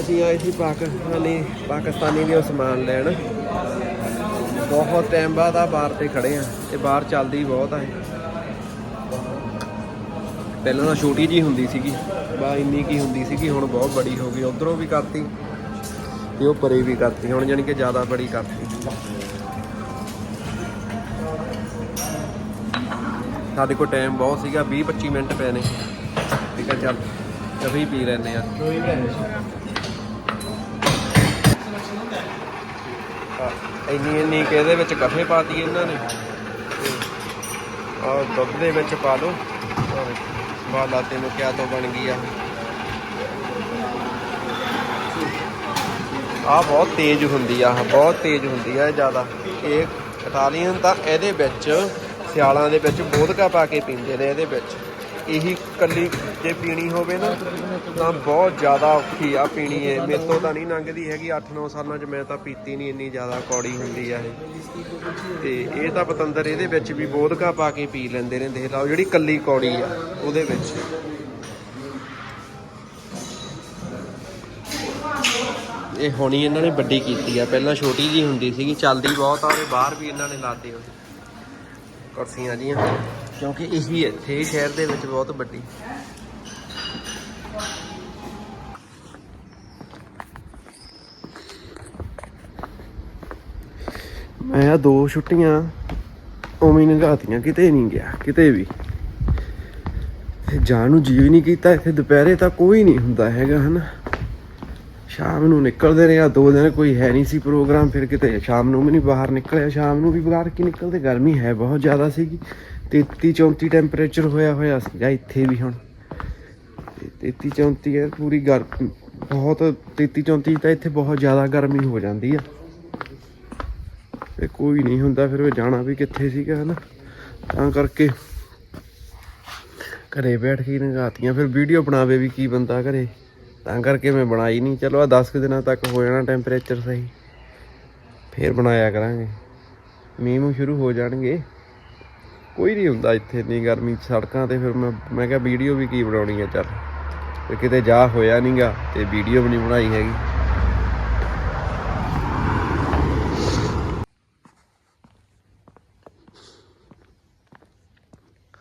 ਅਸੀਂ ਆਏ ਸੀ ਪਾਕਿਸਤਾਨੀ ਪਾਕਿਸਤਾਨੀ ਦੇ ਸਮਾਨ ਲੈਣ। ਬਹੁਤ ਟਾਈਮ ਬਾਅਦ ਆ ਬਾਰ ਤੇ ਖੜੇ ਆ ਤੇ ਬਾਹਰ ਚੱਲਦੀ ਬਹੁਤ ਆ। ਪਹਿਲਾਂ ਤਾਂ ਛੋਟੀ ਜੀ ਹੁੰਦੀ ਸੀਗੀ ਬਾ ਇੰਨੀ ਕੀ ਹੁੰਦੀ ਸੀਗੀ ਹੁਣ ਬਹੁਤ ਬੜੀ ਹੋ ਗਈ ਉਧਰੋਂ ਵੀ ਕਰਤੀ ਤੇ ਉਹ ਪਰੇ ਵੀ ਕਰਤੀ ਹੁਣ ਜਾਨੀ ਕਿ ਜ਼ਿਆਦਾ ਬੜੀ ਕਰਤੀ। ਸਾਡੇ ਕੋਲ ਟਾਈਮ ਬਹੁਤ ਸੀਗਾ 20 25 ਮਿੰਟ ਪਏ ਨੇ। ਠੀਕ ਆ ਚੱਲ ਕभी ਪੀ ਲੈਨੇ ਆ ਆਹ, ਇੰਨੀ ਇੰਨੀ ਕਿ ਇਹਦੇ ਵਿੱਚ ਕਫੇ ਪਾਤੀ ਇਹਨਾਂ ਨੇ। ਆ ਦੁੱਧ ਦੇ ਵਿੱਚ ਪਾ ਲਓ। ਬਾਲਾ ਤੈਨੂੰ ਕਿਆ ਤੋਂ ਬਣ ਗਈ ਆ। ਆ ਬਹੁਤ ਤੇਜ਼ ਹੁੰਦੀ ਆ, ਬਹੁਤ ਤੇਜ਼ ਹੁੰਦੀ ਆ ਜ਼ਿਆਦਾ। ਇਹ ਇਟਾਲੀਅਨ ਤਾਂ ਇਹਦੇ ਵਿੱਚ, ਸਿਆਲਾਂ ਦੇ ਵਿੱਚ ਵੋਦਕਾ ਪਾ ਕੇ ਪੀਂਦੇ ਨੇ ਇਹਦੇ ਵਿੱਚ। ਇਹੀ ਕੱਲੀ ਜੇ ਪੀਣੀ ਹੋਵੇ ਨਾ, ਤਾਂ ਬਹੁਤ ਜ਼ਿਆਦਾ ਔਖੀ ਆ ਪੀਣੀ ਏ ਮੇਰੇ ਤੋਂ ਤਾਂ ਨਹੀਂ ਲੰਘਦੀ ਹੈਗੀ। 8-9 ਸਾਲਾਂ 'ਚ ਮੈਂ ਤਾਂ ਪੀਤੀ ਨਹੀਂ, ਇੰਨੀ ਜ਼ਿਆਦਾ ਕੌੜੀ ਹੁੰਦੀ ਆ ਇਹ। ਤੇ ਇਹ ਤਾਂ ਪਤੰਦਰ ਇਹਦੇ ਵਿੱਚ ਵੀ ਬੋਧਕਾ ਪਾ ਕੇ ਪੀ ਲੈਂਦੇ ਨੇ, ਦੇਖ ਲਓ ਜਿਹੜੀ ਕੱਲੀ ਕੌੜੀ ਆ, ਉਹਦੇ ਵਿੱਚ। ਇਹ ਹੋਣੀ ਇਹਨਾਂ ਨੇ ਵੱਡੀ ਕੀਤੀ ਆ। ਪਹਿਲਾਂ ਛੋਟੀ ਜੀ ਹੁੰਦੀ ਸੀਗੀ, ਚੱਲਦੀ ਬਹੁਤ ਆ, ਉਹਦੇ ਬਾਹਰ ਵੀ ਇਹਨਾਂ ਨੇ ਲਾਤੇ ਹੋਏ ਕੁਰਸੀਆਂ ਜੀਆਂ। ਕਿਉਂਕਿ ਇਹੀ ਇੱਥੇ ਸ਼ਹਿਰ ਦੇ ਵਿੱਚ ਬਹੁਤ ਵੱਡੀ। ਮੈਂ ਆ ਦੋ ਛੁੱਟੀਆਂ, ਉਵੇਂ ਹੀ ਕਿਤੇ ਨਹੀਂ ਗਿਆ, ਕਿਤੇ ਵੀ। ਤੇ ਜਾਣ ਨੂੰ ਜੀਵ ਵੀ ਨਹੀਂ ਕੀਤਾ, ਇੱਥੇ ਦੁਪਹਿਰੇ ਤਾਂ ਕੋਈ ਨਹੀਂ ਹੁੰਦਾ ਹੈਗਾ, ਹਨਾ। ਸ਼ਾਮ ਨੂੰ ਨਿਕਲਦੇ ਰਹੇ ਆ, ਦੋ ਦਿਨ ਕੋਈ ਹੈ ਨਹੀਂ ਸੀ ਪ੍ਰੋਗਰਾਮ, ਫਿਰ ਕਿਤੇ ਸ਼ਾਮ ਨੂੰ ਵੀ ਨਹੀਂ ਬਾਹਰ ਨਿਕਲਿਆ, ਸ਼ਾਮ ਨੂੰ ਵੀ ਬਾਹਰ ਕੀ ਨਿਕਲਦੇ, ਗਰਮੀ ਹੈ ਬਹੁਤ ਜ਼ਿਆਦਾ ਸੀਗੀ। 33 34 ਟੈਂਪਰੇਚਰ ਹੋਇਆ ਹੋਇਆ ਸੀਗਾ ਇੱਥੇ ਵੀ ਹੁਣ। ਤੇ 33 34 ਹੈ, ਪੂਰੀ ਗਰ, ਬਹੁਤ 33 34 ਤਾਂ ਇੱਥੇ ਬਹੁਤ ਜ਼ਿਆਦਾ ਗਰਮੀ ਹੋ ਜਾਂਦੀ ਆ। ਤੇ ਕੋਈ ਨਹੀਂ ਹੁੰਦਾ, ਫਿਰ ਉਹ ਜਾਣਾ ਵੀ ਕਿੱਥੇ ਸੀਗਾ, ਹਨਾ? ਤਾਂ ਕਰਕੇ ਘਰੇ ਬੈਠ ਕੇ ਨਗਾਤੀਆਂ, ਫਿਰ ਵੀਡੀਓ ਬਣਾਵੇ ਵੀ ਕੀ ਬੰਦਾ ਘਰੇ। ਤਾਂ ਕਰਕੇ ਮੈਂ ਬਣਾਈ ਨਹੀਂ। ਚਲੋ ਆ 10 ਕੁ ਦਿਨਾਂ ਤੱਕ ਹੋ ਜਾਣਾ ਟੈਂਪਰੇਚਰ ਸਹੀ। ਫੇਰ ਬਣਾਇਆ ਕਰਾਂਗੇ। ਮੀਂਹ ਮੂੰਹ ਸ਼ੁਰੂ ਹੋ ਜਾਣਗੇ। ਕੋਈ ਨਹੀਂ ਹੁੰਦਾ ਇੱਥੇ ਇੰਨੀ ਗਰਮੀ ਸੜਕਾਂ ਤੇ ਫਿਰ ਮੈਂ ਮੈਂ ਕਿਹਾ ਵੀਡੀਓ ਵੀ ਕੀ ਬਣਾਉਣੀ ਹੈ ਚੱਲ। ਤੇ ਕਿਤੇ ਜਾ ਹੋਇਆ ਨਹੀਂਗਾ ਤੇ ਵੀਡੀਓ ਵੀ ਨਹੀਂ ਬਣਾਈ ਹੈਗੀ।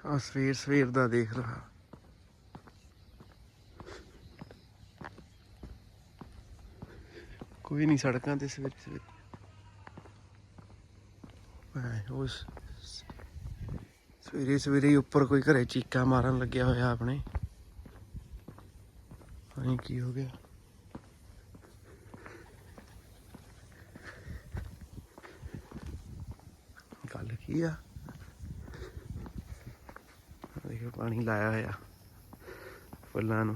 ਆ ਸਵੇਰ ਸਵੇਰ ਦਾ ਦੇਖ ਲਓ ਕੋਈ ਨਹੀਂ ਸੜਕਾਂ ਤੇ ਸਵੇਰੇ ਸਵੇਰੇ। ਉਸ ਸਵੇਰੇ ਸਵੇਰੇ ਹੀ ਉੱਪਰ ਕੋਈ ਘਰੇ ਚੀਕਾ ਮਾਰਨ ਲੱਗਿਆ ਹੋਇਆ ਆਪਣੇ। ਹਾਂ ਕੀ ਹੋ ਗਿਆ। ਗੱਲ ਕੀ ਆ? ਦੇਖੋ ਪਾਣੀ ਲਾਇਆ ਹੋਇਆ। ਫੁੱਲਾਂ ਨੂੰ।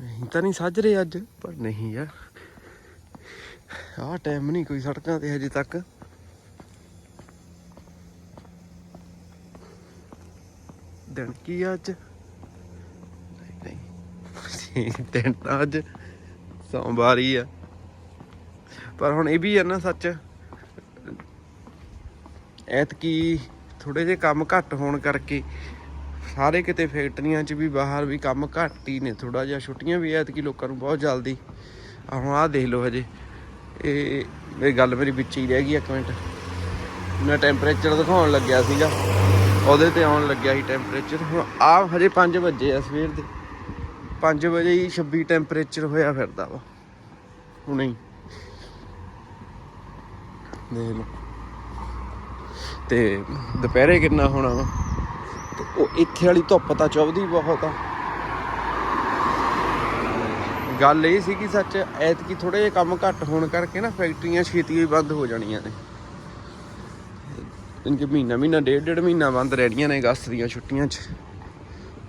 ਨਹੀਂ ਤਾਂ ਨਹੀਂ ਸੱਜ ਰਹੇ ਅੱਜ, ਪਰ ਨਹੀਂ ਯਾਰ। ਆਹ ਟਾਈਮ ਨਹੀਂ ਕੋਈ ਸੜਕਾਂ ਤੇ ਹਜੇ ਤੱਕ। ਦਿਨ ਕੀ ਅੱਜ? ਨਹੀਂ ਨਹੀਂ। ਦਿਨ ਤਾਂ ਅੱਜ ਸੋਮਵਾਰ ਹੀ ਆ। ਪਰ ਹੁਣ ਇਹ ਵੀ ਆ ਨਾ ਸੱਚ। ਐਤਕੀ ਥੋੜੇ ਜਿਹੇ ਕੰਮ ਘੱਟ ਹੋਣ ਕਰਕੇ ਸਾਰੇ ਕਿਤੇ ਫੈਕਟਰੀਆਂ 'ਚ ਵੀ ਬਾਹਰ ਵੀ ਕੰਮ ਘੱਟ ਹੀ ਨੇ ਥੋੜਾ ਜਿਹਾ ਛੁੱਟੀਆਂ ਵੀ ਐਤਕੀ ਲੋਕਾਂ ਨੂੰ ਬਹੁਤ ਜਲਦੀ। ਆ ਹੁਣ ਆਹ ਦੇਖ ਲਓ ਹਜੇ। ਇਹ ਇਹ ਗੱਲ ਮੇਰੀ ਵਿੱਚ ਹੀ ਰਹਿ ਗਈ ਇੱਕ ਮਿੰਟ। ਮੈਂ ਟੈਂਪਰੇਚਰ ਦਿਖਾਉਣ ਲੱਗਿਆ ਸੀਗਾ। ਉਹਦੇ ਤੇ ਆਉਣ ਲੱਗਿਆ ਸੀ ਟੈਂਪਰੇਚਰ ਹੁਣ ਆ ਹਜੇ 5 ਵਜੇ ਆ ਸਵੇਰ ਦੇ। 5 ਵਜੇ ਹੀ 26 ਟੈਂਪਰੇਚਰ ਹੋਇਆ ਫਿਰਦਾ ਵਾ। ਹੁਣੇ ਹੀ। ਦੇਖ ਲਓ। ਤੇ ਦੁਪਹਿਰੇ ਕਿੰਨਾ ਹੋਣਾ ਵਾ? ਤੇ ਉਹ ਇੱਥੇ ਵਾਲੀ ਧੁੱਪ ਤਾਂ ਚੁੱਭਦੀ ਬਹੁਤ ਆ। ਗੱਲ ਇਹ ਸੀ ਕਿ ਸੱਚ, ਐਤਕੀ ਥੋੜੇ ਜਿਹਾ ਕੰਮ ਘੱਟ ਹੋਣ ਕਰਕੇ ਨਾ ਫੈਕਟਰੀਆਂ ਛੇਤੀ ਹੀ ਬੰਦ ਹੋ ਜਾਣੀਆਂ ਨੇ। ਇਨਕੇ ਮਹੀਨਾ ਮਹੀਨਾ, ਡੇਢ ਡੇਢ ਮਹੀਨਾ ਬੰਦ ਰਹਿਣੀਆਂ ਨੇ ਅਗਸਤ ਦੀਆਂ ਛੁੱਟੀਆਂ 'ਚ।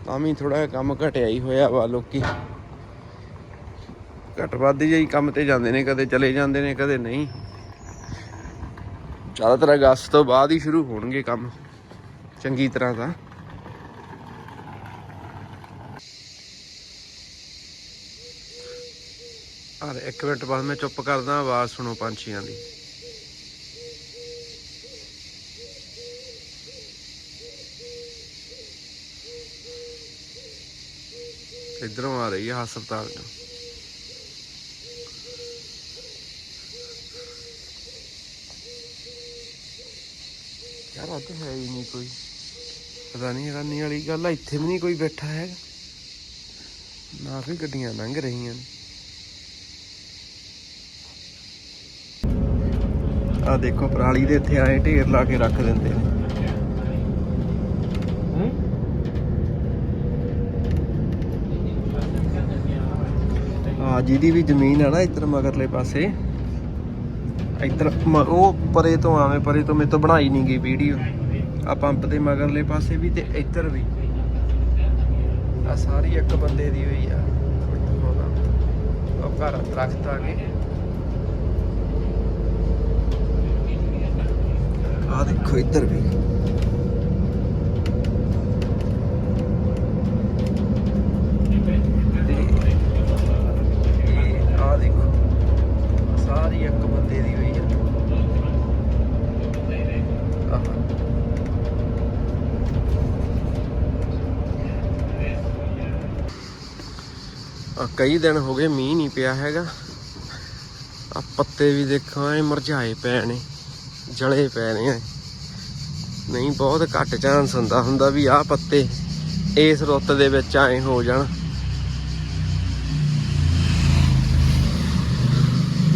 ਤਾਂ ਵੀ ਥੋੜਾ ਜਿਹਾ ਕੰਮ ਘਟਿਆ ਹੀ ਹੋਇਆ ਵਾ ਲੋਕੀ। ਘੱਟ ਵੱਧ ਜਿਹੀ ਕੰਮ ਤੇ ਜਾਂਦੇ ਨੇ, ਕਦੇ ਚਲੇ ਜਾਂਦੇ ਨੇ, ਕਦੇ ਨਹੀਂ। ਜ਼ਿਆਦਾਤਰ ਅਗਸਤ ਤੋਂ ਬਾਅਦ ਹੀ ਸ਼ੁਰੂ ਹੋਣਗੇ ਕੰਮ, ਚੰਗੀ ਤਰ੍ਹਾਂ ਤਾਂ। ਆ ਇੱਕ ਮਿੰਟ ਬਾਅਦ ਮੈਂ ਚੁੱਪ ਕਰਦਾ, ਆਵਾਜ਼ ਸੁਣੋ ਪੰਛੀਆਂ ਦੀ। ਇਧਰੋਂ ਆ ਰਹੀ ਹੈ ਹਸਪਤਾਲ ਤੋਂ ਯਾਰ, ਅੱਜ ਹੈ ਹੀ ਨਹੀਂ ਕੋਈ। ਪਤਾ ਨਹੀਂ, ਹੈਰਾਨੀ ਵਾਲੀ ਗੱਲ ਆ, ਇੱਥੇ ਵੀ ਨਹੀਂ ਕੋਈ ਬੈਠਾ ਹੈਗਾ। ਨਾ ਵੀ ਗੱਡੀਆਂ ਲੰਘ ਰਹੀਆਂ ਨੇ। ਆ ਦੇਖੋ ਪਰਾਲੀ ਦੇ ਇੱਥੇ ਆਏ ਢੇਰ ਲਾ ਕੇ ਰੱਖ ਦਿੰਦੇ ਨੇ। ਆ ਜਿਹਦੀ ਵੀ ਜ਼ਮੀਨ ਆ ਨਾ ਇੱਧਰ ਮਗਰਲੇ ਪਾਸੇ ਇੱਧਰ ਮ- ਉਹ ਪਰੇ ਤੋਂ ਆਵੇਂ ਪਰੇ ਤੋਂ ਤੋਂ ਬਣਾਈ ਨਹੀਂ ਗਈ ਵੀਡੀਓ। ਆ ਪੰਪ ਦੇ ਮਗਰਲੇ ਪਾਸੇ ਵੀ ਤੇ ਇੱਧਰ ਵੀ। ਆ ਸਾਰੀ ਇੱਕ ਬੰਦੇ ਦੀ ਹੋਈ ਆ। ਉਹ ਘਰ ਦਰਖਤ ਆ ਗਏ। ਆ ਦੇਖੋ ਇੱਧਰ ਵੀ। ਤੇ ਆ ਦੇਖੋ, ਸਾਰੀ ਇੱਕ ਬੰਦੇ ਦੀ ਹੋਈ ਆ। ਕਈ ਦਿਨ ਹੋ ਗਏ ਮੀਂਹ ਨਹੀਂ ਪਿਆ ਹੈਗਾ। ਆ ਪੱਤੇ ਵੀ ਦੇਖਾਂ, ਇਹ ਮਰਝਾਏ ਪਏ ਨੇ। ਜਲੇ ਪੈ ਨੇ ਐਂ। ਨਹੀਂ, ਬਹੁਤ ਘੱਟ ਚਾਂਸ ਹੁੰਦਾ ਹੁੰਦਾ ਵੀ ਆਹ ਪੱਤੇ ਇਸ ਰੁੱਤ ਦੇ ਵਿੱਚ ਐ ਹੋ ਜਾਣ।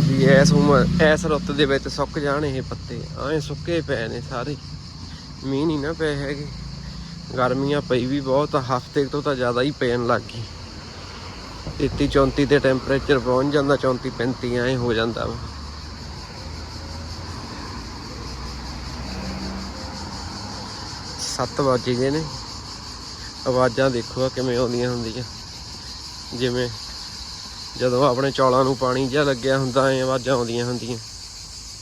ਵੀ ਐਸ ਉਮਰ ਐਸ ਰੁੱਤ ਦੇ ਵਿੱਚ ਸੁੱਕ ਜਾਣ ਇਹ ਪੱਤੇ। ਐ ਸੁੱਕੇ ਪਏ ਨੇ ਸਾਰੇ। ਮੀਂਹ ਨਹੀਂ ਨਾ ਪਏ ਹੈਗੇ। ਗਰਮੀਆਂ ਪਈ ਵੀ ਬਹੁਤ, ਹਫ਼ਤੇ ਤੋਂ ਤਾਂ ਜ਼ਿਆਦਾ ਹੀ ਪੈਣ ਲੱਗ ਗਈ। 33 34 ਤੇ ਟੈਂਪਰੇਚਰ ਪਹੁੰਚ ਜਾਂਦਾ 34 35 ਐ ਹੋ ਜਾਂਦਾ ਵਾ। ਸੱਤ ਵੱਜ ਗਏ ਨੇ। ਆਵਾਜ਼ਾਂ ਦੇਖੋ ਆ ਕਿਵੇਂ ਆਉਂਦੀਆਂ ਹੁੰਦੀਆਂ। ਜਿਵੇਂ ਜਦੋਂ ਆਪਣੇ ਚੌਲਾਂ ਨੂੰ ਪਾਣੀ ਜਿਹਾ ਲੱਗਿਆ ਹੁੰਦਾ, ਐ ਆਵਾਜ਼ਾਂ ਆਉਂਦੀਆਂ ਹੁੰਦੀਆਂ।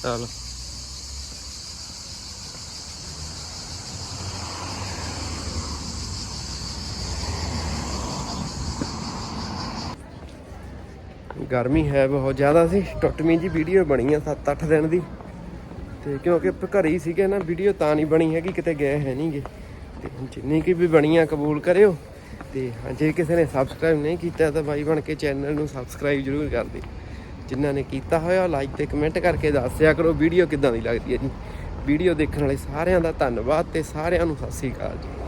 ਚੱਲ। ਗਰਮੀ ਹੈ ਬਹੁਤ ਜ਼ਿਆਦਾ ਸੀ। ਟੁੱਟਵੀਂ ਜੀ ਵੀਡੀਓ ਬਣੀ ਆ 7-8 ਦਿਨ ਦੀ। ਤੇ ਕਿਉਂਕਿ ਆਪਾਂ ਘਰੇ ਹੀ ਸੀਗੇ ਨਾ ਵੀਡੀਓ ਤਾਂ ਨਹੀਂ ਬਣੀ ਹੈਗੀ, ਕਿਤੇ ਗਏ ਹੈ ਨਹੀਂਗੇ ਤੇ ਹੁਣ ਜਿੰਨੀ ਕੀ ਵੀ ਬਣੀਆਂ ਕਬੂਲ ਕਰਿਓ। ਤੇ ਹਾਂ, ਜੇ ਕਿਸੇ ਨੇ ਸਬਸਕ੍ਰਾਈਬ ਨਹੀਂ ਕੀਤਾ ਤਾਂ ਬਾਈ ਬਣ ਕੇ ਚੈਨਲ ਨੂੰ ਸਬਸਕ੍ਰਾਈਬ ਜ਼ਰੂਰ ਕਰ ਦੇ। ਜਿਨ੍ਹਾਂ ਨੇ ਕੀਤਾ ਹੋਇਆ ਲਾਈਕ ਤੇ ਕਮੈਂਟ ਕਰਕੇ ਦੱਸਿਆ ਕਰੋ ਵੀਡੀਓ ਕਿੱਦਾਂ ਦੀ ਲੱਗਦੀ ਹੈ ਜੀ। ਵੀਡੀਓ ਦੇਖਣ ਵਾਲੇ ਸਾਰਿਆਂ ਦਾ ਧੰਨਵਾਦ ਤੇ ਸਾਰਿਆਂ ਨੂੰ ਸਤਿ ਸ੍ਰੀ ਅਕਾਲ ਜੀ।